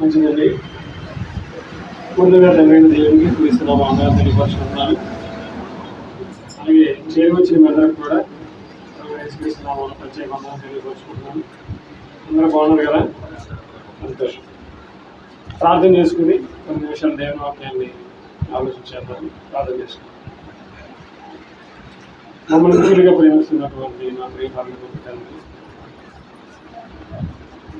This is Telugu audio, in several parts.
మంచిదండి. ముందుగా తండ్రి దేవునికి క్రీస్తున్న వందలు తెలియపరుచుకుంటున్నాను. అలాగే చేరువచ్చిన మెదడు కూడా క్రీస్తున్న ప్రత్యేక వందలు తెలియపరుచుకుంటున్నాను. అందరూ బాగున్నారు కదా? సంతోషం. ప్రార్థన చేసుకుని కొన్ని నిమిషాలు దేవుని వాక్యాన్ని ఆలోచించేద్దాం ప్రార్థన చేసుకుని మమ్మల్ని పూర్తిగా ప్రేమిస్తున్నటువంటి నా ప్రియపాలను తండ్రి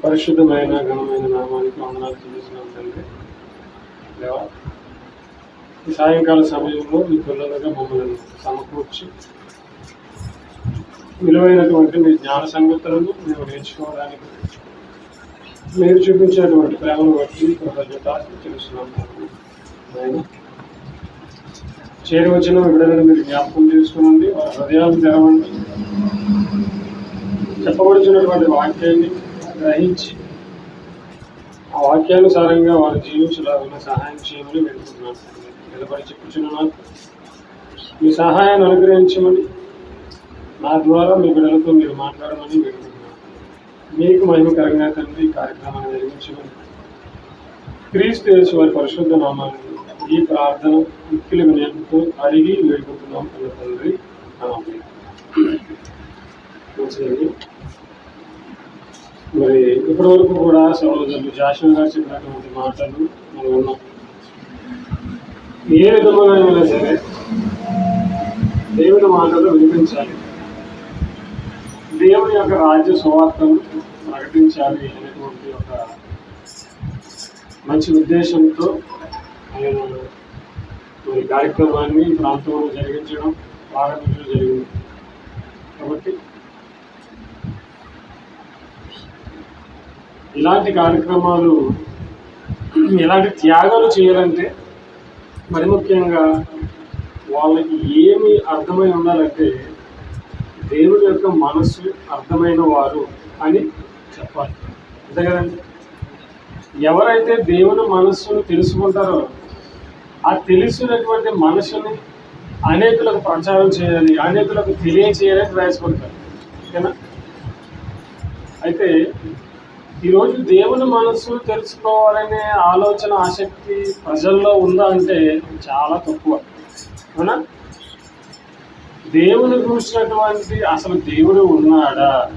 పరిశుద్ధమైన ఘనమైన నామానికి వందనాలు చెల్లిస్తున్నాం తండ్రి. దేవా ఈ సాయంకాల సమయంలో మీ పిల్లలుగా మమ్మల్ని సమకూర్చి విలువైనటువంటి మీ జ్ఞాన సంగతులను మేము నేర్చుకోవడానికి మీరు చూపించేటువంటి ప్రేమను బట్టి కృతజ్ఞత తెలుస్తున్నాం ఆయన చేరి వచ్చిన విడుదలను మీరు జ్ఞాపకం చేసుకోండి వారి హృదయాలు తెరవండి. చెప్పబడుచున్నటువంటి వాక్యాన్ని గ్రహించి ఆ వాక్యానుసారంగా వారు జీవించలాగా సహాయం చేయమని వేడుకుంటున్నాను. నిలబడి చెప్పుచున్నాను మీ సహాయాన్ని అనుగ్రహించమని నా ద్వారా మీ బిడ్డలతో మీరు మాట్లాడమని వేడుకుంటున్నాను. మీకు మహిమకరంగా తండ్రి ఈ కార్యక్రమాన్ని నిర్మించమని క్రీస్తు యేసు వారి పరిశుద్ధ నామాన్ని ఈ ప్రార్థన మిక్కిలి వినయంతో అడిగి వేడుకుంటున్నాం అన్న తండ్రి ఆమేన్. మంచిదండి. మరి ఇప్పటి వరకు కూడా సహోదరులు జాషువా గారు చెప్పినటువంటి మాటలు మనం ఉన్నాం ఏ విధముగా అయినా సరే దేవుని మాటలు వినిపించాలి. దేవుని యొక్క రాజ్య సువార్తను ప్రకటించాలి అనేటువంటి ఒక మంచి ఉద్దేశంతో ఆయన మరి కార్యక్రమాన్ని ప్రాంతంలో జరిగించడం ప్రారంభించడం జరిగింది. కాబట్టి ఇలాంటి కార్యక్రమాలు ఇలాంటి త్యాగాలు చేయాలంటే మరి ముఖ్యంగా వాళ్ళకి ఏమి అర్థమై ఉండాలంటే దేవుడి యొక్క మనస్సు అర్థమైన వారు అని చెప్పాలి. అంతే కదండి? ఎవరైతే దేవుని మనస్సును తెలుసుకుంటారో ఆ తెలిసినటువంటి మనసుని అనేకులకు ప్రచారం చేయాలి అనేకులకు తెలియచేయాలని ప్రయాసపడతారు. ఓకేనా అయితే ఈరోజు దేవుని మనస్సు తెలుసుకోవాలనే ఆలోచన ఆసక్తి ప్రజల్లో ఉందా అంటే చాలా తక్కువ. అవునా? దేవుని చూసినటువంటి అసలు దేవుడు ఉన్నాడా?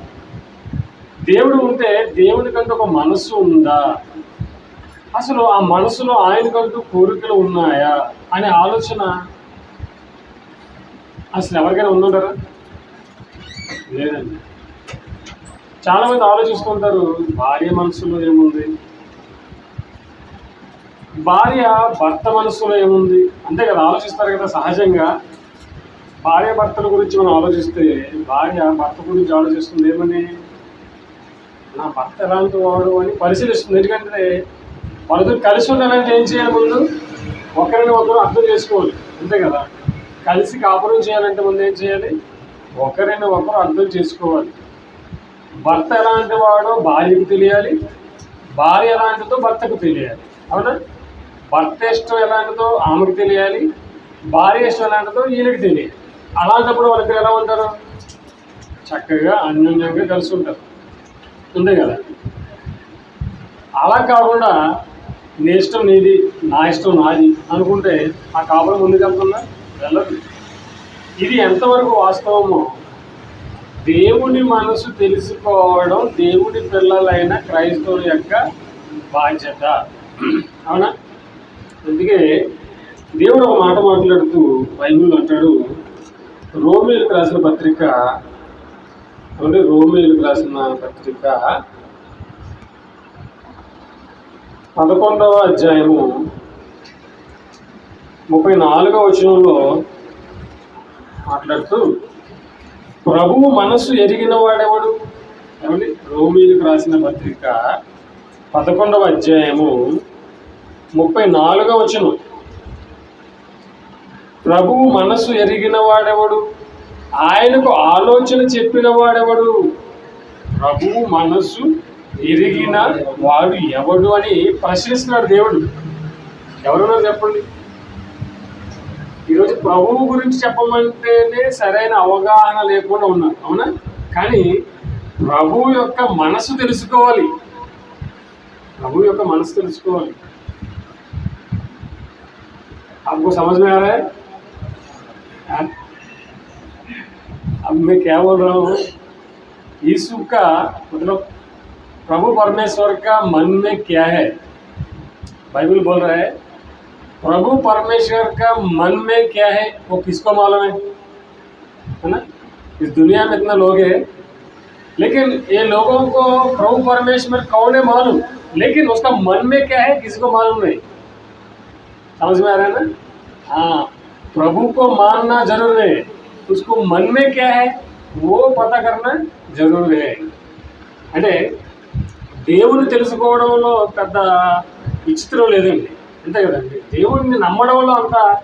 దేవుడు ఉంటే దేవునికంటూ ఒక మనస్సు ఉందా? అసలు ఆ మనసులో ఆయనకంటూ కోరికలు ఉన్నాయా అనే ఆలోచన అసలు ఎవరికైనా ఉందంటారా? లేదండి. చాలా మంది ఆలోచిస్తుంటారు భార్య మనసులో ఏముంది? భార్య భర్త మనసులో ఏముంది? అంతే కదా ఆలోచిస్తారు కదా సహజంగా. భార్య భర్తల గురించి మనం ఆలోచిస్తే భార్య భర్త గురించి ఆలోచిస్తుంది ఏమని? నా భర్త ఎలాంటి వాడు? అని పరిశీలిస్తుంది. ఎందుకంటే వాళ్ళతో కలిసి ఉండాలంటే ఏం చేయాలి ముందు? ఒకరిని ఒకరు అర్థం చేసుకోవాలి. అంతే కదా. కలిసి కాపురం చేయాలంటే ముందు ఏం చేయాలి? ఒకరిని ఒకరు అర్థం చేసుకోవాలి. భర్త ఎలాంటి వాడో భార్యకు తెలియాలి భార్య ఎలాంటిదో భర్తకు తెలియాలి. అవునా? భర్త ఇష్టం ఎలాంటిదో ఆమెకు తెలియాలి భార్య ఇష్టం ఎలాంటిదో ఈయనకి తెలియాలి. అలాంటప్పుడు వాళ్ళకి ఎలా ఉంటారు? చక్కగా అన్యోన్యంగా కలిసి ఉంటారు. ఉంది కదా? అలా కాకుండా నీ ఇష్టం నీది నా ఇష్టం నాది అనుకుంటే ఆ కాపురం ముందుకు వెళ్తుందా వెళ్ళదు. ఇది ఎంతవరకు వాస్తవమో దేవుని మనసు తెలుసుకోవడం దేవుని పిల్లలైన క్రైస్తవుల యొక్క బాధ్యత. అవునా? అందుకే దేవుడు ఒక మాట మాట్లాడుతూ బైబిల్ అంటాడు రోమిలకు రాసిన పత్రిక అంటే రోమిలకు రాసిన పత్రిక పదకొండవ అధ్యాయము ముప్పై నాలుగవ వచనంలో మాట్లాడుతూ ప్రభువు మనస్సు ఎరిగిన వాడెవడు? ఏమండి? రోమిలకు రాసిన పత్రిక పదకొండవ అధ్యాయము ముప్పై నాలుగవ వచనం. ప్రభువు మనసు ఎరిగిన వాడెవడు? ఆయనకు ఆలోచన చెప్పిన వాడెవడు? ప్రభువు మనస్సు ఎరిగిన వాడు ఎవడు అని ప్రశ్నిస్తున్నాడు దేవుడు. ఎవరున్నారు చెప్పండి? ఈరోజు ప్రభువు గురించి చెప్పమంటేనే సరైన అవగాహన లేకుండా ఉన్నారు అవునా కానీ ప్రభు యొక్క మనసు తెలుసుకోవాలి ప్రభు యొక్క మనసు తెలుసుకోవాలి आपको समझ में आ रहा है हाँ? अब मैं क्या बोल रहा हूँ यीशु का मतलब प्रभु परमेश्वर का मन में क्या है बाइबल बोल रहा है प्रभु परमेश्वर का मन में क्या है वो किसको मालूम है है ना इस दुनिया में इतना लोग हैं लेकिन ये लोगों को प्रभु परमेश्वर कौन है मालूम लेकिन उसका मन में क्या है किसी को मालूम नहीं समझ में आ रहा है ना हाँ प्रभु को मानना जरूर है उसको मन में क्या है वो पता करना जरूर है అంటే దేవుని తెలుసుకోవడంలో పెద్ద విచిత్రం లేదండి అంతే కదండి. దేవుడిని నమ్మడంలో అంత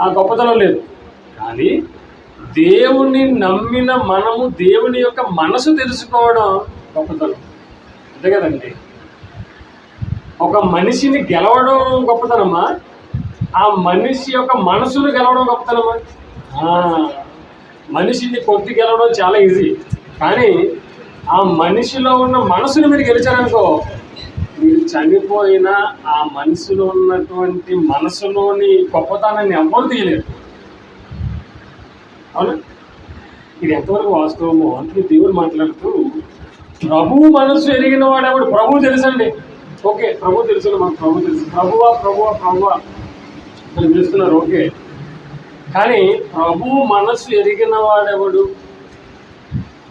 ఆ గొప్పతనం లేదు. కానీ దేవుణ్ణి నమ్మిన మనము దేవుని యొక్క మనసు తెలుసుకోవడం గొప్పతనం. అంతే కదండి. ఒక మనిషిని గెలవడం గొప్పతనమా? ఆ మనిషి యొక్క మనసును గెలవడం గొప్పతనమా? మనిషిని కొట్టి గెలవడం చాలా ఈజీ. కానీ ఆ మనిషిలో ఉన్న మనసుని మీరు గెలిచారనుకో మీరు చనిపోయిన ఆ మనసులో ఉన్నటువంటి మనసులోని గొప్పతనాన్ని ఎవ్వరు తీయలేరు. అవునా? ఇది ఎంతవరకు వాస్తవమో అందుకే దేవుడు మాట్లాడుతూ ప్రభు మనసు ఎరిగిన వాడెవడు ప్రభు తెలుసండి. ఓకే ప్రభు తెలుసు మాకు ప్రభు తెలుసు. ప్రభువా ప్రభువా ప్రభువా అని పిలుస్తున్నారు ఓకే. కానీ ప్రభు మనసు ఎరిగిన వాడెవడు?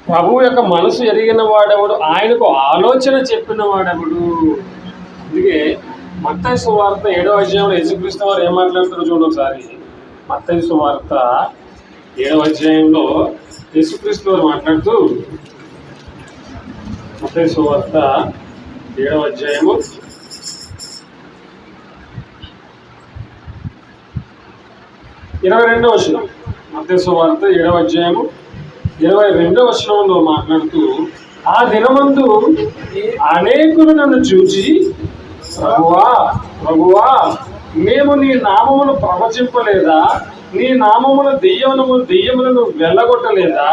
ప్రభు యొక్క మనసు ఎరిగిన వాడెవడు? ఆయనకు ఆలోచన చెప్పిన వాడెవడు? అందుకే మత్తయి సువార్త ఏడో అధ్యాయంలో యేసుక్రీస్తు వారు ఏం మాట్లాడుతారో చూడండి ఒకసారి. మత్తయి సువార్త ఏడవ అధ్యాయంలో యేసుక్రీస్తు వారు మాట్లాడుతూ మత్తయి సువార్త ఏడవ అధ్యాయము ఇరవై రెండవ వచనం. మత్తయి సువార్త ఏడవ అధ్యాయము ఇరవై రెండవ వచనంలో మాట్లాడుతూ ఆ దినమందు అనేకులు నన్ను చూచి ప్రభువా ప్రభువా మేము నీ నామమును ప్రవచింపలేదా? నీ నామమున దెయ్యమును దెయ్యములను వెళ్ళగొట్టలేదా?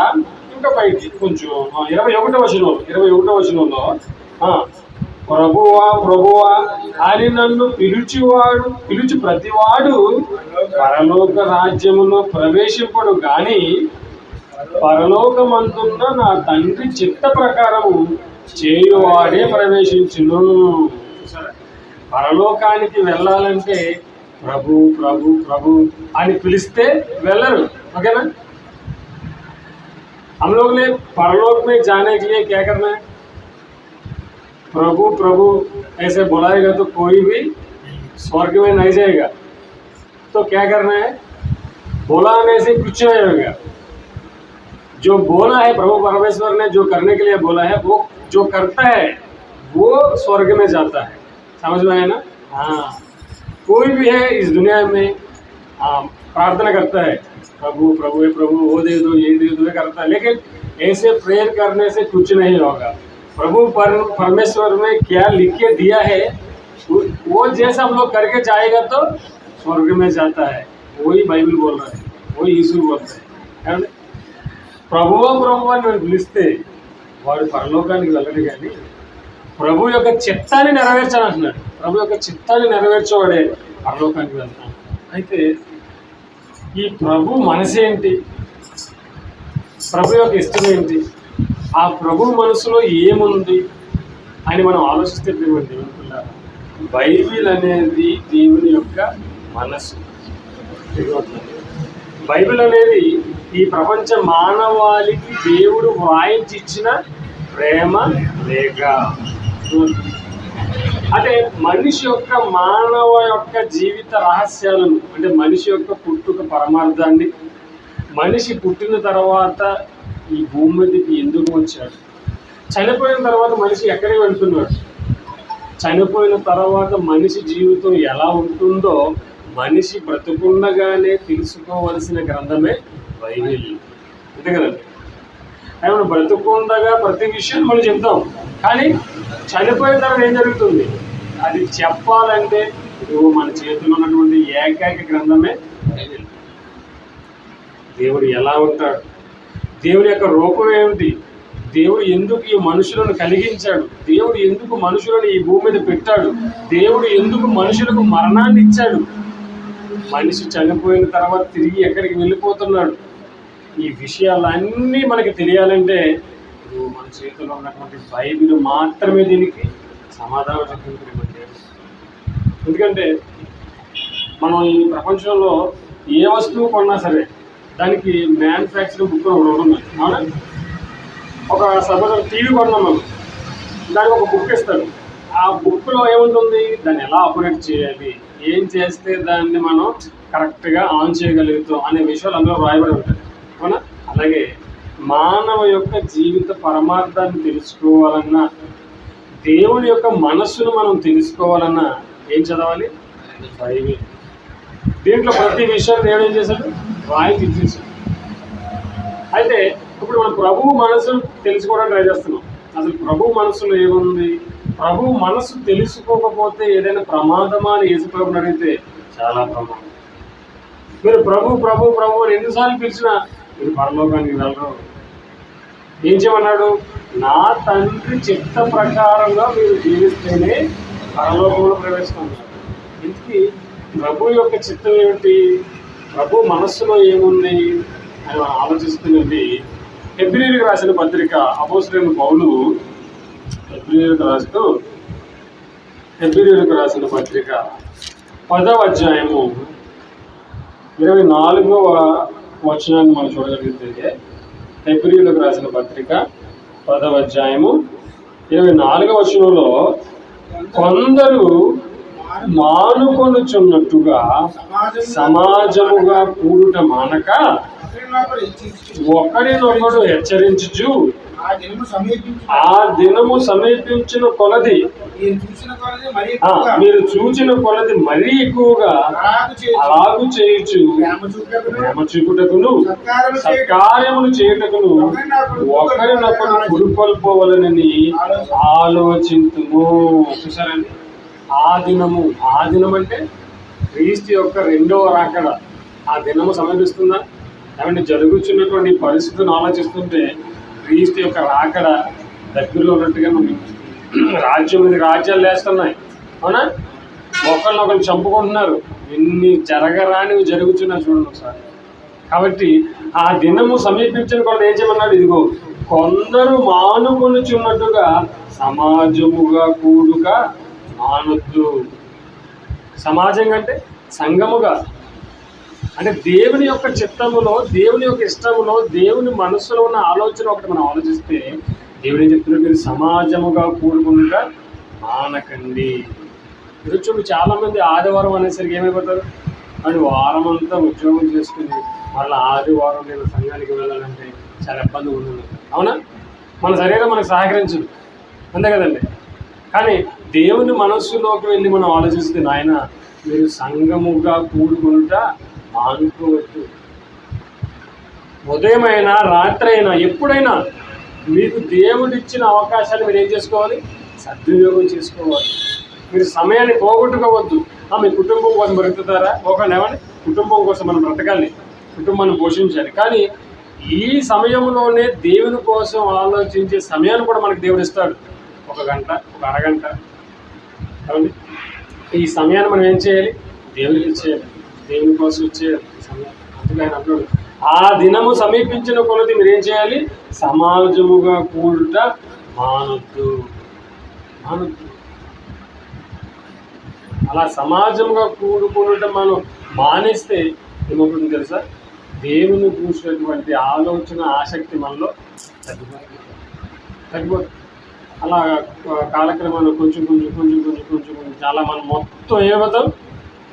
ఇంకా పైకి కొంచెం ఇరవై ఒకటో వచనంలో ఇరవై ఒకటో వచనంలో ప్రభువా ప్రభువా అని నన్ను పిలిచివాడు పిలిచి ప్రతివాడు పరలోక రాజ్యమును ప్రవేశింపడు గాని పరలోకమంతున్న నా తండ్రి చిత్త ప్రకారము చేయువాడే ప్రవేశించును చూసారా? పరలోకానికి వెళ్ళాలంటే ప్రభు ప్రభు ప్రభు అని పిలిస్తే వెళ్ళరు ఓకేనా हम लोग ने परलोक में जाने के लिए क्या करना है प्रभु प्रभु ऐसे बुलाएगा तो कोई भी स्वर्ग में नहीं जाएगा तो क्या करना है बुलाने से कुछ नहीं होगा जो बोला है प्रभु परमेश्वर ने, जो करने के लिए बोला है, वो जो करता है, वो स्वर्ग में जाता है। समझ में आया ना? हाँ। कोई भी है इस दुनिया में हाँ प्रार्थना करता है, प्रभु प्रभु, हे प्रभु, वो दे दो, ये दे दो, ये करता है। लेकिन ऐसे प्रेयर करने से कुछ नहीं होगा। प्रभु पर, परमेश्वर में क्या लिख के दिया है, वो- जैसा हम लोग करके जाएगा तो स्वर्ग में जाता है। वही बाइबल बोल रहा है, वही यीशु बोल रहा है ना? ప్రభువా ప్రభు అని మేము పిలిస్తే వాడు పరలోకానికి వెళ్ళడు కానీ ప్రభు యొక్క చిత్తాన్ని నెరవేర్చాలంటున్నాడు ప్రభు యొక్క చిత్తాన్ని నెరవేర్చేవాడే పరలోకానికి వెళ్తాం అయితే ఈ ప్రభు మనసేంటి ప్రభు యొక్క ఇష్టం ఏంటి? ఆ ప్రభు మనసులో ఏముంది అని మనం ఆలోచిస్తే దేవుని దేవుని బైబిల్ అనేది దేవుని యొక్క మనసు. బైబిల్ అనేది ఈ ప్రపంచ మానవాళికి దేవుడు వాయించి ఇచ్చిన ప్రేమ లేఖ అంటే మనిషి యొక్క మానవ యొక్క జీవిత రహస్యాలను అంటే మనిషి యొక్క పుట్టుక పరమార్థాన్ని మనిషి పుట్టిన తర్వాత ఈ భూమి మీదకి ఎందుకు వచ్చాడు? చనిపోయిన తర్వాత మనిషి ఎక్కడికి వెళ్తున్నాడు? చనిపోయిన తర్వాత మనిషి జీవితం ఎలా ఉంటుందో మనిషి బ్రతుకుండగానే తెలుసుకోవలసిన గ్రంథమే బైబిల్ అంతే కదండి బ్రతుకుండగా ప్రతి విషయం మనం చెప్తాం. కానీ చనిపోయిన తర్వాత ఏం జరుగుతుంది? అది చెప్పాలంటే నువ్వు మన చేతిలో ఉన్నటువంటి ఏకైక గ్రంథమే బైబిల్. దేవుడు ఎలా ఉంటాడు? దేవుడి యొక్క రూపం ఏమిటి? దేవుడు ఎందుకు ఈ మనుషులను కలిగించాడు? దేవుడు ఎందుకు మనుషులను ఈ భూమి మీద పెట్టాడు? దేవుడు ఎందుకు మనుషులకు మరణాన్ని ఇచ్చాడు? మనిషి చనిపోయిన తర్వాత తిరిగి ఎక్కడికి వెళ్ళిపోతున్నాడు? ఈ విషయాలన్నీ మనకి తెలియాలంటే ఇప్పుడు మన చేతిలో ఉన్నటువంటి బైబిల్ మాత్రమే దీనికి సమాధానం చెప్పింది ఎందుకంటే మనం ఈ ప్రపంచంలో ఏ వస్తువు కొన్నా సరే దానికి మ్యానుఫ్యాక్చరింగ్ బుక్ ఒకటి ఉంటుంది అవునా? ఒక సపోజ్ టీవీ కొన్నాం మనం. దానికి ఒక బుక్ ఇస్తాడు ఆ బుక్లో ఏముంటుంది? దాన్ని ఎలా ఆపరేట్ చేయాలి? ఏం చేస్తే దాన్ని మనం కరెక్ట్గా ఆన్ చేయగలుగుతాం? అనే విషయాలు అందులో రాయబడి ఉంటాయి. అవునా అలాగే మానవ యొక్క జీవిత పరమార్థాన్ని తెలుసుకోవాలన్నా దేవుని యొక్క మనస్సును మనం తెలుసుకోవాలన్నా ఏం చదవాలి? బైబిల్. దీంట్లో ప్రతి విషయాన్ని దేవుడు ఏం చేశాడు? రాయి తీసేసాడు అయితే ఇప్పుడు మనం ప్రభువు మనసును తెలుసుకోవడానికి ట్రై చేస్తున్నాం. అసలు ప్రభు మనసులో ఏముంది? ప్రభు మనసు తెలుసుకోకపోతే ఏదైనా ప్రమాదమా అని యేసు అడిగితే చాలా ప్రమాదం. మీరు ప్రభు ప్రభు ప్రభు అని ఎన్నిసార్లు పిలిచినా మీరు పరలోకానికి వెళ్ళరు ఏం చేయమన్నాడు? నా తండ్రి చిత్త ప్రకారంగా మీరు జీవిస్తేనే పరలోకంలో ప్రవేశిస్తున్నారు ఇంటికి ప్రభు యొక్క చిత్తం ఏమిటి? ప్రభు మనస్సులో ఏముంది అని మనం ఆలోచిస్తున్నది ఫిబ్రవరికి రాసిన పత్రిక అపోసరైన పౌలు ఫిబ్రవరికి రాస్తూ ఫిబ్రవరికి రాసిన పత్రిక పదవ అధ్యాయము ఇరవై నాలుగవ వచనాన్ని మనం చూడగలిగితే ఫిబ్రవరికి రాసిన పత్రిక పదవ అధ్యాయము ఇరవై నాలుగవ వచనంలో కొందరు మానుకొనుచున్నట్టుగా సమాజముగా కూడుట మానక ఒకరినొకడు హెచ్చరించుచు ఆ దినము సమీపించిన కొలది మీరు చూసిన కొలది మరి ఆ, ఎక్కువగా మీరు చూచిన కొలది మరీ ఎక్కువగా అలాగు చేయొచ్చు ప్రేమ చూపుటకును సత్కార్యములు చేయుటకును ఒకరినొకరు పురుకొల్పోవలనని ఆలోచింతుము చూసారండి ఆ దినము ఆ దినం అంటే క్రీస్తు యొక్క రెండవ రాకడ. ఆ దినము సమీపిస్తుందా? ఏమంటే జరుగుతున్నటువంటి పరిస్థితిని ఆలోచిస్తుంటే క్రీస్తు యొక్క రాకడ దగ్గరలో ఉన్నట్టుగా మనకి రాజ్యం మీద రాజ్యాలు లేస్తున్నాయి. అవునా? ఒకరు చంపుకుంటున్నారు. ఎన్ని జరగరానివి జరుగుతున్నాయి చూడండి ఒకసారి. కాబట్టి ఆ దినము సమీపించిన కూడా ఏం చేయమన్నాడు ఇదిగో కొందరు మానుకొనుచున్నట్టుగా సమాజముగా కూడుక మానొద్దు. సమాజం అంటే సంఘముగా అంటే దేవుని యొక్క చిత్తములో దేవుని యొక్క ఇష్టములో దేవుని మనస్సులో ఉన్న ఆలోచన ఒకటి మనం ఆలోచిస్తే దేవుడు ఏం చెప్తున్నాడు? మీరు సమాజముగా కూడుకుంటా మానకండి. ఈరోజు చూడు చాలా మంది ఆదివారం అనేసరికి ఏమైపోతారు? అని వారం అంతా ఉద్యోగం చేసుకుని మళ్ళీ ఆదివారం నేను సంఘానికి వెళ్ళాలంటే చాలా ఇబ్బంది ఉంటుంది. అవునా? మన శరీరం మనకు సహకరించదు. అంతే కదండి? కానీ దేవుని మనస్సులోకి వెళ్ళి మనం ఆలోచిస్తే నాయన మీరు సంఘముగా కూడుకుంటా మానుకోవద్దు ఉదయమైనా రాత్రి అయినా ఎప్పుడైనా మీకు దేవుడిచ్చిన అవకాశాన్ని మీరు ఏం చేసుకోవాలి? సద్వినియోగం చేసుకోవాలి. మీరు సమయాన్ని పోగొట్టుకోవద్దు. ఆ, మీ కుటుంబం కోసం బ్రతుకుతారా? ఒక ఏమని కుటుంబం కోసం మనం బ్రతకాలి. కుటుంబాన్ని పోషించాలి. కానీ ఈ సమయంలోనే దేవుని కోసం ఆలోచించే సమయాన్ని కూడా మనకు దేవుడు ఇస్తాడు. ఒక గంట ఒక అరగంట. అవును ఈ సమయాన్ని మనం ఏం చేయాలి? దేవునికి ఇచ్చేయాలి దేవుని కోసం వచ్చే అందుకే ఆయన అంటున్నాడు ఆ దినము సమీపించిన కొలది మీరు ఏం చేయాలి? సమాజముగా కూడుట మానొద్దు. మానొద్దు. అలా సమాజంగా కూడుకుంటే మనం మానేస్తే ఏమవుతుంది తెలుసా? దేవుని చూసినటువంటి ఆలోచన ఆసక్తి మనలో తగ్గిపోతుంది. తగ్గిపోతుంది. అలా కాలక్రమంలో కొంచెం కొంచెం కొంచెం కొంచెం కొంచెం కొంచెం చాలా మనం మొత్తం ఏమవుతాం?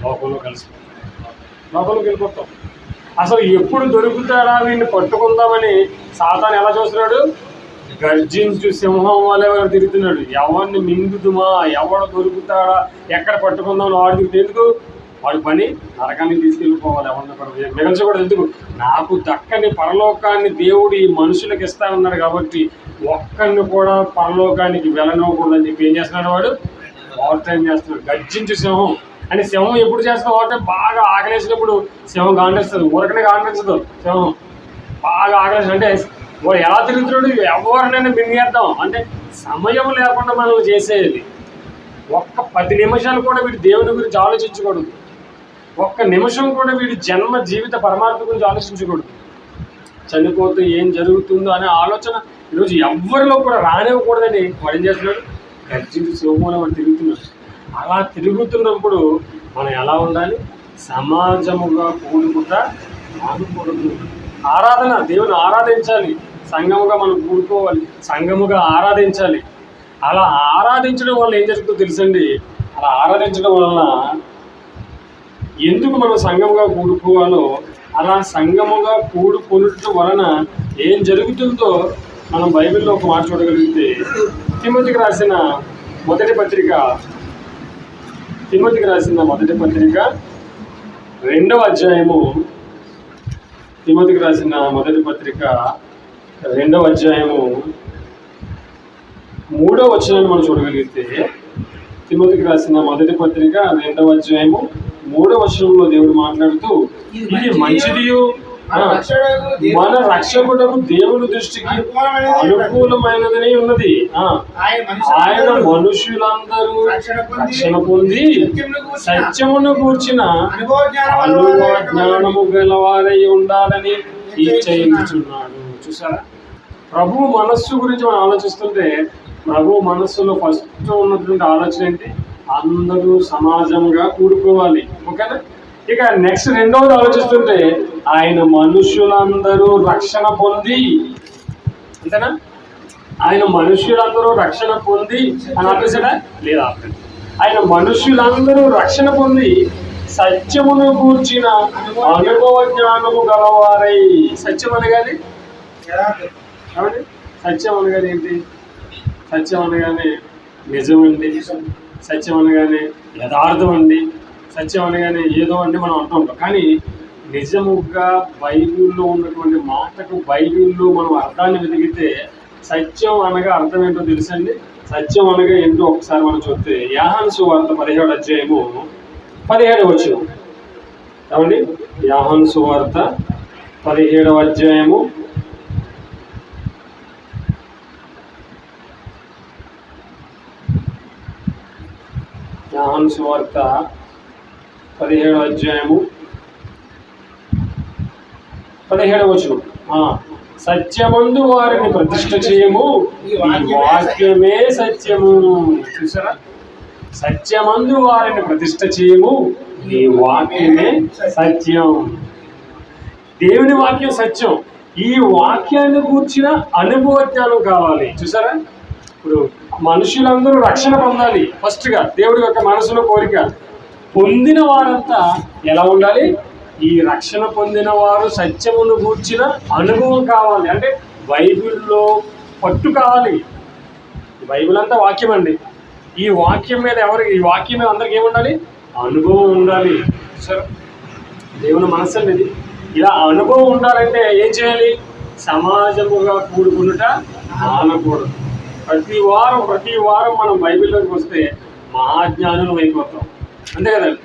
లోకంలో కలిసిపోతాం. లోపలికి వెళ్ళిపోతాం. అసలు ఎప్పుడు దొరుకుతాడా వీడిని పట్టుకుందామని సాతాన్ ఎలా చూస్తున్నాడు? గర్జించు సింహం వల్ల ఎవరు తిరుగుతున్నాడు. ఎవరిని మింగుతుమా ఎవడు దొరుకుతాడా? ఎక్కడ పట్టుకుందామని వాడు తిరుగుతుంది ఎందుకు? వాడి పని నరకాన్ని తీసుకెళ్ళిపోవాలి ఎవరిని కూడా మిగల్చకూడదు ఎందుకు? నాకు దక్కని పరలోకాన్ని దేవుడు ఈ మనుషులకు ఇస్తానన్నాడు కాబట్టి ఒక్కరిని కూడా పరలోకానికి వెళ్ళనివ్వకూడదని చెప్పి ఏం చేస్తున్నాడు వాడు? ఓవర్ టైం చేస్తున్నాడు? గర్జించు సింహం. అని శవం ఎప్పుడు చేస్తావు అంటే బాగా ఆకలేసినప్పుడు శవం గాండేస్తుంది ఊరకనే గాండేస్తుంది శవం బాగా ఆకలేసి అంటే వాడు ఎలా తిరుగుతున్నాడు? ఎవరినైనా మింగేద్దాం. అంటే సమయం లేకుండా మనం చేసేది. ఒక్క పది నిమిషాలు కూడా వీడు దేవుని గురించి ఆలోచించకూడదు. ఒక్క నిమిషం కూడా వీడి జన్మ జీవిత పరమార్థం గురించి ఆలోచించకూడదు. చనిపోతే ఏం జరుగుతుందో అనే ఆలోచన ఈరోజు ఎవ్వరిలో కూడా రానివ్వకూడదని వాడు ఏం చేస్తున్నాడు? గర్జించి శివమూలం అని తిరుగుతున్నాడు. అలా తిరుగుతున్నప్పుడు మనం ఎలా ఉండాలి? సమాజముగా కూడుకుంటా మానకూడదు ఆరాధన దేవుని ఆరాధించాలి. సంఘముగా మనం కూడుకోవాలి. సంఘముగా ఆరాధించాలి. అలా ఆరాధించడం వల్ల ఏం జరుగుతుందో తెలుసండి? అలా ఆరాధించడం వలన ఎందుకు మనం సంఘముగా కూడుకోవాలో అలా సంఘముగా కూడుకొనుట వలన ఏం జరుగుతుందో మనం బైబిల్లో ఒక మాట చూడగలిగితే తిమ్మతికి రాసిన మొదటి పత్రిక తిమ్మతికి రాసిన మొదటి పత్రిక. రెండవ అధ్యాయము తిమ్మతికి రాసిన మొదటి పత్రిక. రెండవ అధ్యాయము మూడో వచనాన్ని మనం చూడగలిగితే తిమ్మతికి రాసిన మొదటి పత్రిక రెండవ అధ్యాయము మూడో వచనంలో దేవుడు మాట్లాడుతూ ఇది మంచిదియు? ఆ, మన రక్షకుడకు దేవుని దృష్టికి అనుకూలమైనదని ఉన్నది. ఆయన మనుషులందరూ రక్షణ పొంది సత్యమును కూర్చిన అనుభవ జ్ఞానము గలవారై ఉండాలని ఇచ్చయించుచున్నాడు చూసారా? ప్రభు మనస్సు గురించి మనం ఆలోచిస్తుంటే ప్రభు మనస్సులో ఫస్ట్ ఉన్నటువంటి ఆలోచన ఏంటి? అందరూ సమాజంగా కూడుకోవాలి. ఓకేనా? ఇక నెక్స్ట్ రెండవది ఆలోచిస్తుంటే ఆయన మనుషులందరూ రక్షణ పొంది. అంతేనా? ఆయన మనుష్యులందరూ రక్షణ పొంది. అని ఆపేసాడా లేదా ఆయన మనుష్యులందరూ రక్షణ పొంది సత్యమును కూర్చిన అనుభవ జ్ఞానము గలవారై. సత్యం అనగానే? సత్యం అనగానే ఏంటి? సత్యం అనగానే నిజం అండి సత్యం అనగానే యథార్థం అండి సత్యం అనగానే ఏదో అని మనం అంటూ ఉంటాం. కానీ నిజముగా బైబిల్లో ఉన్నటువంటి మాటకు బైబిల్లో మనం అర్థాన్ని వెతికితే సత్యం అనగా అర్థం ఏంటో తెలుసండి? సత్యం అనగా ఏంటో ఒకసారి మనం చూస్తే యాహాను సువార్త పదిహేడు అధ్యాయము పదిహేడు వచ్చిన ఏమండి? యాహాను సువార్త పదిహేడవ అధ్యాయము యాహాను సువార్త పదిహేడవ అధ్యాయము. పదిహేడవ వచనం. ఆ, సత్యమందు వారిని ప్రతిష్ఠ చేయము. వాక్యమే సత్యము. చూసారా? సత్యమందు వారిని ప్రతిష్ఠ చేయము. ఈ వాక్యమే సత్యం. దేవుని వాక్యం సత్యం. ఈ వాక్యాన్ని కూర్చిన అనుభవ జ్ఞానం కావాలి. చూసారా? ఇప్పుడు మనుషులందరూ రక్షణ పొందాలి. ఫస్ట్గా దేవుడి యొక్క మనసులో కోరిక. పొందిన వారంతా ఎలా ఉండాలి? ఈ రక్షణ పొందిన వారు సత్యమును గూర్చిన అనుభవం కావాలి. అంటే బైబిల్లో పట్టు కావాలి. బైబిల్ అంతా వాక్యం అండి. ఈ వాక్యం మీద ఎవరికి ఈ వాక్యం మీద అందరికి ఏముండాలి? అనుభవం ఉండాలి. సరే దేవుని మనసు అండి ఇది ఇలా అనుభవం ఉండాలంటే ఏం చేయాలి? సమాజముగా కూడుకునుట ఆనకూడదు ప్రతి వారం ప్రతి వారం మనం బైబిల్లోకి వస్తే మహాజ్ఞానులు అయిపోతాం. అంతే కదండి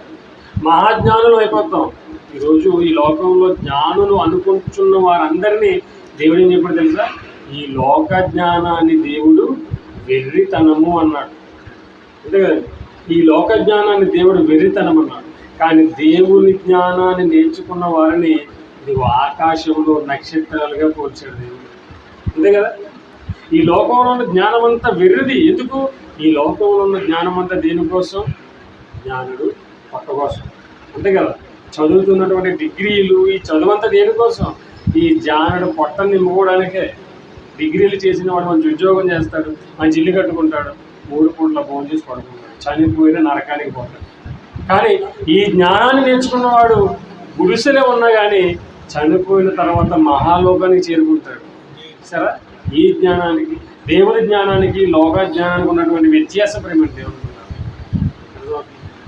మహాజ్ఞానులు అయిపోతాం. ఈరోజు ఈ లోకంలో జ్ఞానులు అనుకుంటున్న వారందరినీ దేవుడు ఏం చెప్పాడు తెలుసా? ఈ లోక జ్ఞానాన్ని దేవుడు వెర్రితనము అన్నాడు. అంతే కదండి ఈ లోక జ్ఞానాన్ని దేవుడు వెర్రితనం అన్నాడు కానీ దేవుని జ్ఞానాన్ని నేర్చుకున్న వారిని ఇది ఆకాశంలో నక్షత్రాలుగా పోల్చాడు దేవుడు. అంతే కదా? ఈ లోకంలో ఉన్న జ్ఞానం అంతా వెర్రిది. ఎందుకు? ఈ లోకంలో ఉన్న జ్ఞానం అంతా దేనికోసం? జ్ఞానుడు పక్క కోసం. అంతే కదా? చదువుతున్నటువంటి డిగ్రీలు ఈ చదువంతా దేనికోసం ఈ జ్ఞానుడు పొట్టను నింపుకోవడానికే. డిగ్రీలు చేసిన వాడు మంచి ఉద్యోగం చేస్తాడు మంచి ఇల్లు కట్టుకుంటాడు మూడు పూట్ల ఫోన్ చేసి పడుకుంటాడు చనిపోయిన నరకానికి పోతాడు. కానీ ఈ జ్ఞానాన్ని నేర్చుకున్నవాడు గుడిసెలే ఉన్నా కానీ చనిపోయిన తర్వాత మహాలోకానికి చేరుకుంటాడు. సరే? ఈ జ్ఞానానికి దేవుని జ్ఞానానికి లోక జ్ఞానానికి ఉన్నటువంటి వ్యత్యాసం ఏమిటి దేవుడు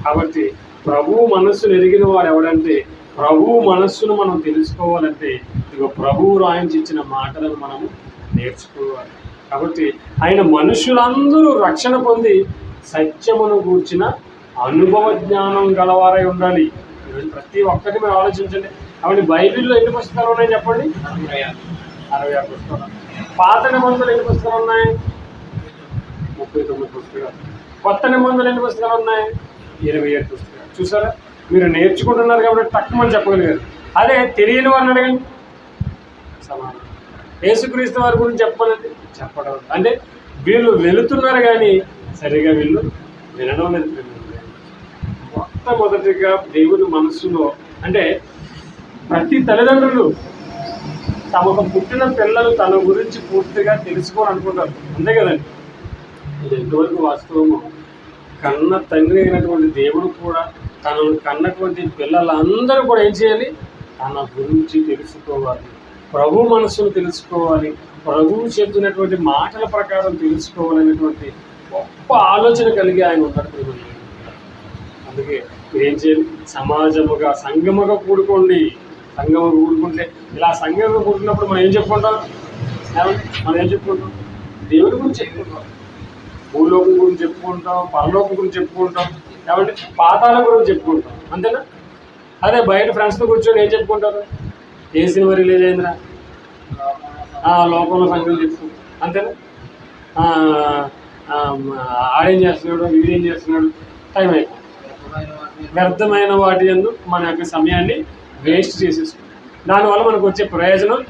కాబట్టి ప్రభు మనస్సును ఎరిగిన వాడు ఎవడంటే ప్రభు మనస్సును మనం తెలుసుకోవాలంటే ఇదిగో ప్రభువు రాయించి మాటలను మనము నేర్చుకోవాలి. కాబట్టి ఆయన మనుషులందరూ రక్షణ పొంది సత్యమును గూర్చిన అనుభవ జ్ఞానం గలవారై ఉండాలి. ఈరోజు ప్రతి ఒక్కటి మీరు ఆలోచించండి. కాబట్టి బైబిల్లో ఎన్ని పుస్తకాలు ఉన్నాయి చెప్పండి? అరవై ఆరు పుస్తకాలు. పాత నిబంధనలు ఎన్ని పుస్తకాలు ఉన్నాయి? ముప్పై తొమ్మిది పుస్తకాలు. కొత్త నిబంధనలు ఎన్ని పుస్తకాలు ఉన్నాయి? ఇరవై ఏడు పుస్తకాలు చూసారా? మీరు నేర్చుకుంటున్నారు కాబట్టి తక్కువని చెప్పగలిగారు. అదే తెలియని వారిని అడగండి. సమానం యేసుక్రీస్తు వారి గురించి చెప్పాలంటే చెప్పడం. అంటే వీళ్ళు వెళుతున్నారు కానీ సరిగా వీళ్ళు వినడం లేదు. ప్రేమికులు. మొట్టమొదటిగా దేవుని మనస్సులో అంటే ప్రతి తల్లిదండ్రులు తమకు పుట్టిన పిల్లలు తన గురించి పూర్తిగా తెలుసుకోవాలనుకుంటారు. అంతే కదండి. ఇది ఎంతవరకు వాస్తవమో కన్న తండ్రి అయినటువంటి దేవుడు కూడా తనను కన్నటువంటి పిల్లలందరూ కూడా ఏం చేయాలి? తన గురించి తెలుసుకోవాలి. ప్రభు మనసును తెలుసుకోవాలి. ప్రభువు చెప్పినటువంటి మాటల ప్రకారం తెలుసుకోవాలనేటువంటి గొప్ప ఆలోచన కలిగి ఆయన ఉంటారు అందుకే ఏం చేయాలి? సమాజముగా సంగముగా కూడుకోండి. సంగముగా కూడుకుంటే ఇలా సంగముగా కూడుకున్నప్పుడు మనం ఏం చెప్పుకుంటాం? మనం ఏం చెప్పుకుంటాం? దేవుడి గురించి చెప్పుకుంటాం? భూలోకం గురించి చెప్పుకుంటాం పరలోకం గురించి చెప్పుకుంటాం ఏమంటే పాతాల గురించి చెప్పుకుంటాం అంతేనా? అదే బయట ఫ్రెండ్స్తో కూర్చొని ఏం చెప్పుకుంటారు? ఏ సినిమా రిలీజ్ అయిందిరా? లోకంలో సంగతి చెప్పుకుంటాం అంతేనా? ఆడేం చేస్తున్నాడు వీడేం చేస్తున్నాడు? టైం అయిపోయింది. వ్యర్థమైన వాటి ఎందు మన యొక్క సమయాన్ని వేస్ట్ చేసేసుకుంటాం. దానివల్ల మనకు వచ్చే ప్రయోజనం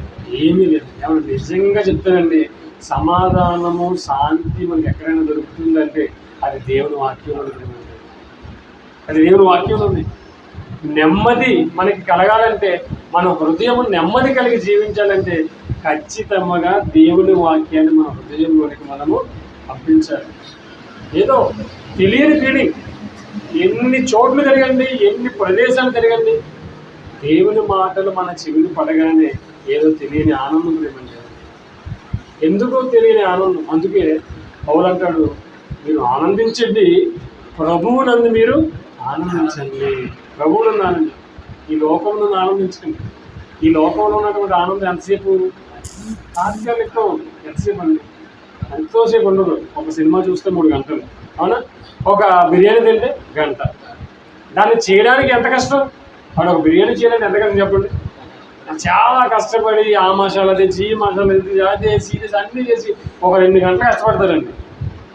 ఏమీ లేదు. ఏమన్నా నిజంగా చెప్తానండి సమాధానము శాంతి మనకి ఎక్కడైనా దొరుకుతుందంటే అది దేవుని వాక్యంలో అది దేవుని వాక్యంలో ఉంది నెమ్మది మనకి కలగాలంటే మన హృదయం నెమ్మది కలిగి జీవించాలంటే ఖచ్చితంగా దేవుని వాక్యాన్ని మన హృదయంలోనికి మనము పంపించాలి. ఏదో తెలియని ఫీలింగ్ ఎన్ని చోట్ల తిరగండి ఎన్ని ప్రదేశాలు తిరగండి దేవుని మాటలు మన చెవిని పడగానే ఏదో తెలియని ఆనందం ప్రేమంటారు ఎందుకు తెలియని ఆనందం. అందుకే పౌలంటాడు మీరు ఆనందించండి. ప్రభువునందు మీరు ఆనందించండి. ప్రభువునందు ఆనంది ఈ లోకంలో ఆనందించండి ఈ లోకంలో ఉన్నటువంటి ఆనందం ఎంతసేపు? తాత్కాలికం ఎంతసేపు అండి? ఎంతోసేపు ఉండదు. ఒక సినిమా చూస్తే మూడు గంటలు. అవునా? ఒక బిర్యానీ తింటే గంట. దాన్ని చేయడానికి ఎంత కష్టం? వాడు ఒక బిర్యానీ చేయడానికి ఎంత కష్టం చెప్పండి? చాలా కష్టపడి ఆ మసాలా తెచ్చి ఈ మసాలా తెచ్చి అది చేసి ఇది అన్నీ చేసి ఒక రెండు గంటలు కష్టపడతారండి.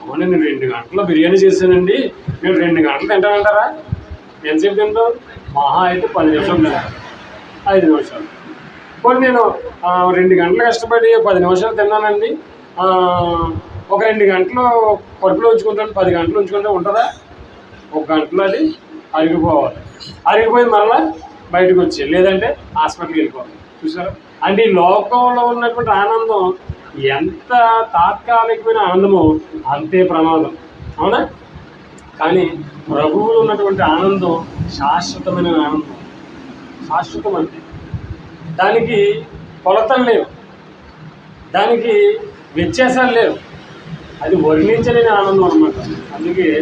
అవును నేను రెండు గంటల్లో బిర్యానీ చేశానండి. నేను రెండు గంటలు తింటానంటారా ఎంతసేపు తింటాం మహా అయితే పది నిమిషాలు తింటాను ఐదు నిమిషాలు. కొన్ని నేను రెండు గంటలు కష్టపడి పది నిమిషాలు తిన్నానండి. ఒక రెండు గంటలు కడుపులో ఉంచుకుంటాను పది గంటలు ఉంచుకుంటే ఉంటుందా? ఒక గంటలో అది అరిగిపోవాలి. అరిగిపోయి మరలా? బయటకు వచ్చి లేదంటే హాస్పిటల్కి వెళ్ళిపోవాలి చూసారా? అంటే ఈ లోకంలో ఉన్నటువంటి ఆనందం ఎంత తాత్కాలికమైన ఆనందమో అంతే ప్రమాదం. అవునా? కానీ ప్రభువులు ఉన్నటువంటి ఆనందం శాశ్వతమైన ఆనందం. శాశ్వతం అంటే దానికి కొలతలు లేవు. దానికి వ్యత్యాసాలు లేవు. అది వర్ణించలేని ఆనందం అనమాట అందుకే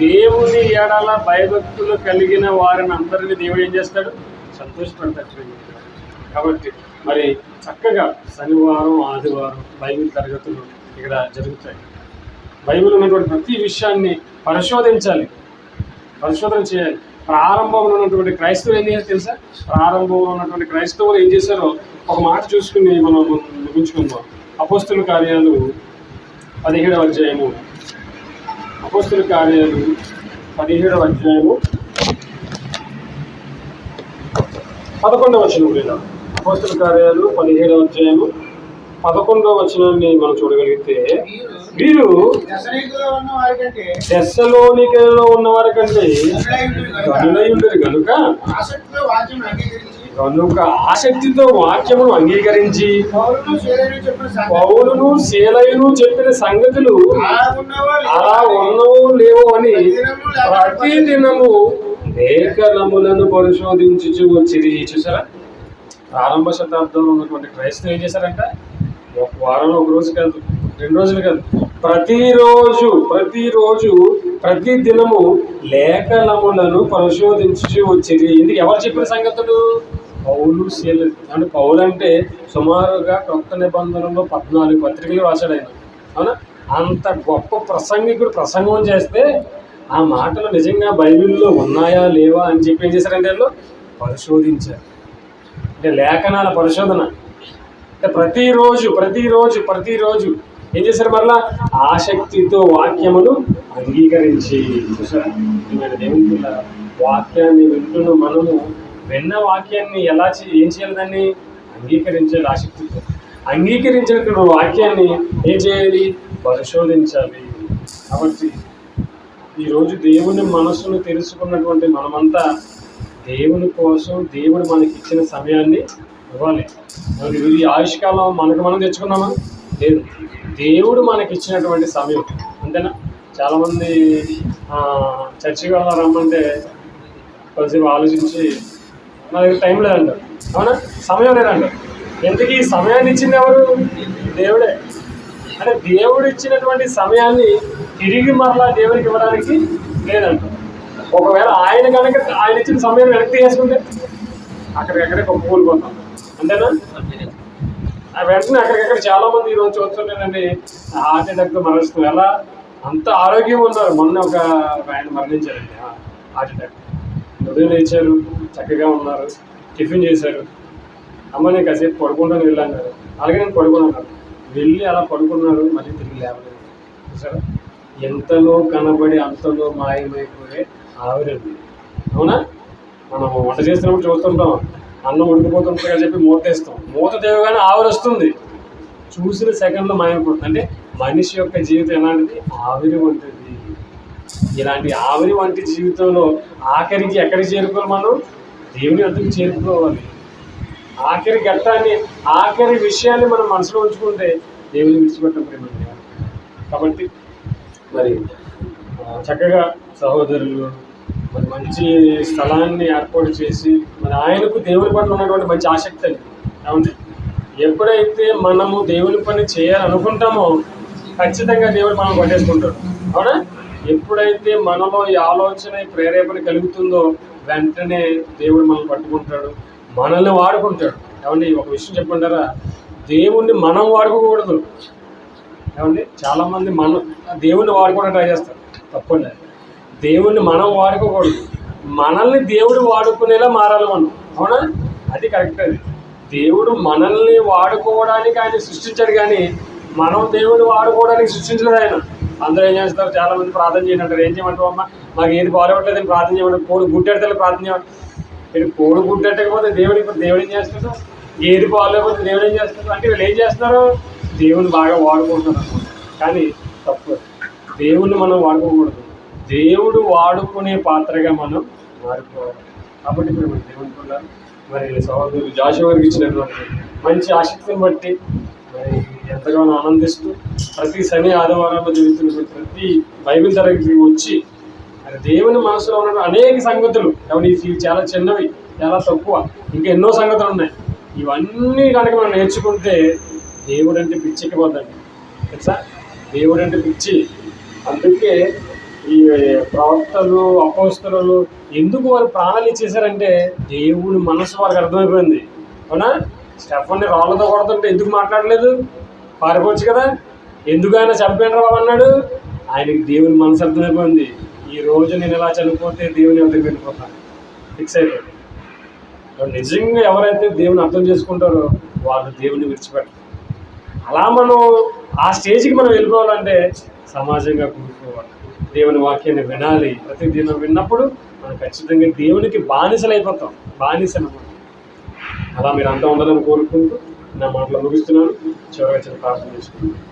దేవుని ఏడాల భయభక్తులు కలిగిన వారిని అందరినీ దేవుడు ఏం చేస్తాడు? సంతోషపడతాడు కాబట్టి మరి చక్కగా శనివారం ఆదివారం బైబిల్ తరగతులు ఇక్కడ జరుగుతాయి. బైబిల్ ఉన్నటువంటి ప్రతి విషయాన్ని పరిశోధించాలి. పరిశోధన చేయాలి. ప్రారంభంలో ఉన్నటువంటి క్రైస్తవులు ఏం చేయాలి తెలుసా? ప్రారంభంలో ఉన్నటువంటి క్రైస్తవులు ఏం చేశారో ఒక మాట చూసుకుని మనం ముగించుకుందాం. అపోస్తుల కార్యాలు పదిహేడవ అధ్యాయము. అపోస్తుల కార్యాలు పదిహేడవ అధ్యాయము పదకొండవ వచనం లేదా అపోస్తుల కార్యాలు పదిహేడవ అధ్యాయము పదకొండవ వచనాన్ని మనం చూడగలిగితే వీరు దశరీతిలో ఉన్న వారికంటే ఉన్నవారి కంటే గనులై ఉండరు కనుక కనుక ఆసక్తితో వాక్యమును అంగీకరించి పౌరును శీలయును చెప్పిన సంగతులు అలా ఉన్నవో లేవో అని ప్రతి దినము లేఖనములను పరిశోధించి వచ్చింది చూసారా? ప్రారంభ శతాబ్దంలో ఉన్నటువంటి క్రైస్తవులు ఏం చేశారంట? ఒక వారంలో ఒక రోజు కాదు రెండు రోజులు కాదు. ప్రతిరోజు ప్రతిరోజు ప్రతి దినము లేఖనములను పరిశోధించి వచ్చింది ఎందుకు? ఎవరు చెప్పిన సంగతులు? పౌలు శీల అంటే పౌలు అంటే సుమారుగా కొత్త నిబంధనలో పద్నాలుగు పత్రికలు రాశాడు ఆయన. అవునా? అంత గొప్ప ప్రసంగికుడు ప్రసంగం చేస్తే ఆ మాటలు నిజంగా బైబిల్లో ఉన్నాయా లేవా అని చెప్పి ఏం చేశారంటే వాళ్ళు పరిశోధించారు. అంటే లేఖనాల పరిశోధన. అంటే ప్రతిరోజు ప్రతిరోజు ప్రతిరోజు ఏం చేశారు మరలా? ఆసక్తితో వాక్యమును అంగీకరించి. చూసారా? దేవుని వాక్యాన్ని వింటున్న మనము విన్న వాక్యాన్ని ఎలా ఏం చేయాలి దాన్ని? అంగీకరించాలి ఆసక్తితో. అంగీకరించినటువంటి వాక్యాన్ని ఏం చేయాలి? పరిశోధించాలి. కాబట్టి ఈరోజు దేవుని మనసును తెలుసుకున్నటువంటి మనమంతా దేవుని కోసం దేవుడు మనకి ఇచ్చిన సమయాన్ని ఇవ్వాలి. మరి ఈ ఆయుష్కాలం మనకు మనం తెచ్చుకున్నామా? లేదు. దేవుడు మనకి ఇచ్చినటువంటి సమయం. అంతేనా? చాలామంది చర్చికి వెళ్ళాలి రమ్మంటే కొంచెంసేపు ఆలోచించి నా దగ్గర టైం లేదంటారు అవునా? సమయం లేదంటారు ఎందుకు ఈ సమయాన్ని ఇచ్చింది ఎవరు? దేవుడే. అంటే దేవుడు ఇచ్చినటువంటి సమయాన్ని తిరిగి మరలా దేవునికి ఇవ్వడానికి లేదంట. ఒకవేళ ఆయన కనుక ఆయన ఇచ్చిన సమయం వెనక్కి చేసుకుంటే అక్కడికక్కడే గొప్ప కూలిపోతాం అంతేనా? ఆ వెంటనే అక్కడికక్కడ చాలా మంది ఈరోజు చూస్తుంటేనండి హార్ట్ అటాక్ మరణిస్తున్నారు. ఎలా? అంత ఆరోగ్యం ఉన్నారు. మొన్న ఒక ఆయన మరణించారండి హార్ట్ అటాక్. ఉదయం లేచారు చక్కగా ఉన్నారు టిఫిన్ చేశారు. అమ్మ నేను కాసేపు పడుకుంటాను వెళ్ళాను అలాగే నేను పడుకున్నాను. వెళ్ళి అలా పడుకున్నారు మళ్ళీ తిరిగి లేవలేదు. చూసారా? ఎంతలో కనబడి అంతలో మాయమైపోయే ఆవిరండి అవునా? మనం వంట చేస్తున్నప్పుడు చూస్తుంటాం. అన్నం ఉడికిపోతుంటుంది అని చెప్పి మూత వేస్తాం మూత తేవగానే ఆవిరి వస్తుంది. చూసిన సెకండ్లో మాయమైపోతుంది. అంటే మనిషి యొక్క జీవితం ఎలాంటిది? ఆవిరి వంటిది. ఇలాంటి ఆవిరి వంటి జీవితంలో ఆఖరికి ఎక్కడికి చేరుకోవాలి మనం? దేవుని అందుకు చేరుకోవాలి. ఆఖరి ఘట్టాన్ని ఆఖరి విషయాన్ని మనం మనసులో ఉంచుకుంటే దేవుని విడిచిపెట్టడం ప్రేమ కాబట్టి మరి చక్కగా సహోదరులు మరి మంచి స్థలాన్ని ఏర్పాటు చేసి మరి ఆయనకు దేవుని పట్ల ఉన్నటువంటి మంచి ఆసక్తి అండి. ఏమంటే ఎప్పుడైతే మనము దేవుని పని చేయాలనుకుంటామో ఖచ్చితంగా దేవుడు మనం పట్టేసుకుంటాడు అవునా? ఎప్పుడైతే మనలో ఈ ఆలోచన ప్రేరేపణ కలుగుతుందో వెంటనే దేవుడు మనల్ని పట్టుకుంటాడు మనల్ని వాడుకుంటాడు. ఏమండి ఒక విషయం చెప్పంటారా దేవుణ్ణి మనం వాడుకోకూడదు. ఏమండి? చాలామంది మనం దేవుణ్ణి వాడుకోవడం ట్రై చేస్తారు. తప్పండి దేవుణ్ణి మనం వాడుకోకూడదు. మనల్ని దేవుడు వాడుకునేలా మారాలి మనం. అవునా? అది కరెక్ట్ అది. దేవుడు మనల్ని వాడుకోవడానికి ఆయన సృష్టించాడు కానీ మనం దేవుడిని వాడుకోవడానికి సృష్టించలేదు ఆయన. అందరూ ఏం చేస్తారు? చాలామంది ప్రార్థన చేయండి ఏం చేయమంటావు అమ్మ? మాకు ఏది బాగోట్లేదు ప్రార్థన చేయమంటారు. కోడి గుట్టెడితే ప్రార్థన చేయమంటారు. మీరు కోడి గుట్టెట్టకపోతే దేవుడు ఇప్పుడు దేవుడు ఏం చేస్తాడు? ఏది బాగోలేకపోతే దేవుడు ఏం చేస్తాడు? అంటే వీళ్ళు ఏం చేస్తున్నారు? దేవుని బాగా వాడుకుంటున్నారు కానీ తప్పు. దేవుణ్ణి మనం వాడుకోకూడదు. దేవుడు వాడుకునే పాత్రగా మనం మారిపోవాలి. కాబట్టి ఇప్పుడు మన దేవుని కూడా మరి సహోదరుడు జాషు వారికి ఇచ్చినటువంటి మంచి ఆసక్తిని బట్టి మరి ఎంతగానో ఆనందిస్తూ ప్రతి శని ఆదివారంలో జరుగుతున్నటువంటి ప్రతి బైబిల్ తరగతి వచ్చి మరి దేవుని మనసులో ఉన్న అనేక సంగతులు ఎవరి ఇవి చాలా చిన్నవి చాలా తక్కువ ఇంకా ఎన్నో సంగతులు ఉన్నాయి. ఇవన్నీ కనుక మనం నేర్చుకుంటే దేవుడు అంటే పిచ్చిక్కిపోద్దండి తెలుసా? దేవుడు అంటే పిచ్చి. అందుకే ఈ ప్రవక్తలు అపోస్తలు ఎందుకు వాళ్ళు ప్రాణాలు ఇచ్చేసారంటే దేవుడి మనసు వాళ్ళకి అర్థమైపోయింది. అవునా? స్టెఫన్ని రాళ్ళతో కొడుతుంటే ఎందుకు మాట్లాడలేదు? పారిపోవచ్చు కదా? ఎందుకు ఆయన చంపాను అన్నాడు? ఆయనకి దేవుని మనసు అర్థమైపోయింది. ఈ రోజు నేను ఇలా చనిపోతే దేవుని వద్దకు వెళ్ళిపోతాను ఫిక్స్ అయిపోయింది. నిజంగా ఎవరైతే దేవుని అర్థం చేసుకుంటారో వాళ్ళు దేవుని విడిచిపెట్టారు. అలా మనం ఆ స్టేజ్కి మనం వెళ్ళిపోవాలంటే సమాజంగా కూడుకోవాలి. దేవుని వాక్యాన్ని వినాలి. ప్రతి దినం విన్నప్పుడు మనం ఖచ్చితంగా దేవునికి బానిసలు అయిపోతాం. బానిసలు అలా మీరు అంతా ఉండాలని కోరుకుంటూ నా మాటలు ముగిస్తున్నాను. చివరిగా చిన్న ప్రార్థన చేసుకుంటాను